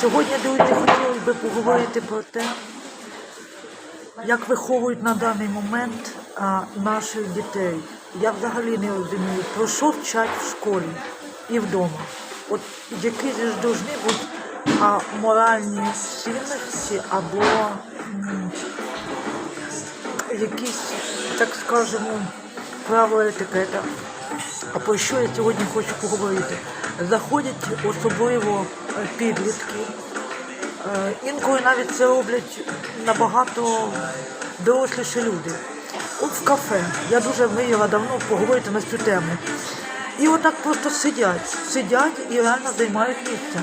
Сьогодні, друзі, хотілося би поговорити про те, як виховують на даний момент а, наших дітей. Я взагалі не розумію, про що вчать в школі і вдома. От які ж повинні бути а, моральні цінності або м, якісь, так скажемо, правила етикета. А про що я сьогодні хочу поговорити? Заходять особливо е, підлітки. Е, Інколи навіть це роблять набагато доросліші люди. От в кафе. Я дуже мріяла давно поговорити на цю тему. І отак просто сидять, сидять і реально займають місце.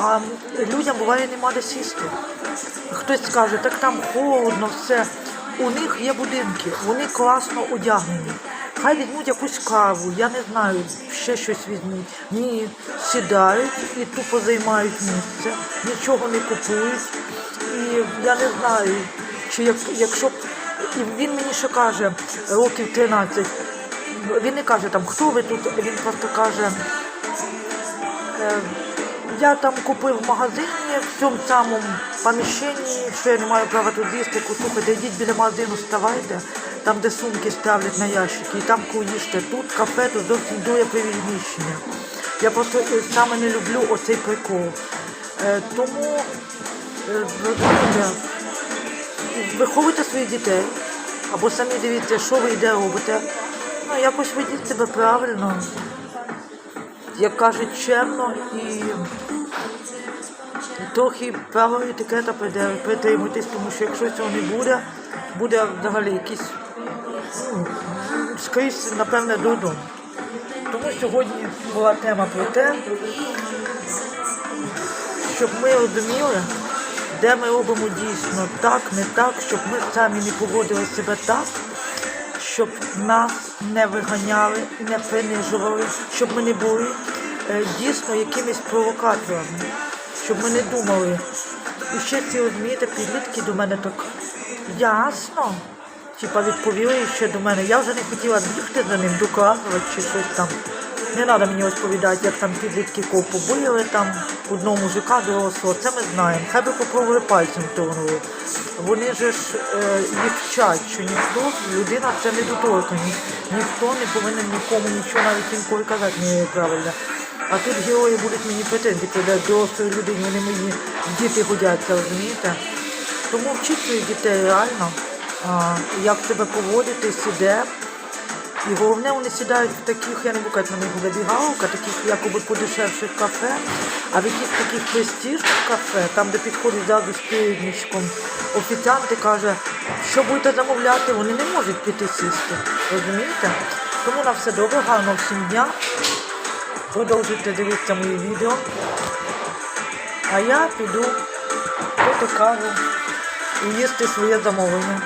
А людям буває нема де сісти. Хтось скаже, так там холодно, все. У них є будинки, вони класно одягнені. Хай візьмуть якусь каву, я не знаю, ще щось візьмуть. Ні, сідають і тупо займають місце, нічого не купують. І я не знаю, чи як, якщо і він мені ще каже років 13, він не каже там, хто ви тут, він просто каже. Е, Я там купив в магазині в цьому самому поміщенні, що я не маю права тут їсти, слухайте, йдіть біля магазину, ставайте, там, де сумки ставлять на ящики, і там їжте. Тут кафе, тут зовсім дує приміщення. Я просто е, саме не люблю оцей прикол. Е, Тому е, виховуйте своїх дітей, або самі дивіться, що ви йде робите. Ну, якось ведіть себе правильно як кажуть, чемно і трохи правил етикета притримуйтесь, тому що якщо цього не буде, буде взагалі якийсь ну, скрізь, напевне, дурдом. Тому сьогодні була тема про те, щоб ми розуміли, де ми робимо дійсно так, не так, щоб ми самі не поводили себе так, щоб нас не виганяли, не принижували, щоб ми не були е, дійсно якимись провокаторами, щоб ми не думали. І ще ці розумієте, підлітки до мене так ясно. Типа відповіли ще до мене. Я вже не хотіла бігти за ним, доказувати чи щось там. Не треба мені розповідати, як там підлітки кого побили, там одного мужика дорослого, це ми знаємо. Хай би попробували пальцем тронули. Вони ж е, їх вчать, що ніхто, людина це не доторкані. Ніхто не повинен нікому нічого навіть інколи казати неправильно. А тут герої будуть мені претензії передати дорослої людині, вони мої діти годяться, розумієте? Тому своїх дітей реально, а, як себе поводити, де. І головне, вони сідають в таких, я не буду казати, на них забігаловка, таких якоби подешевших кафе, а в якихось таких престижних кафе, там, де підходить зразу з передничком, офіціант і каже, що будете замовляти, вони не можуть піти сісти. Розумієте? Тому на все добре, гарного всім дня. Продовжуйте дивитися мої відео. А я піду пити каву і їсти своє замовлення.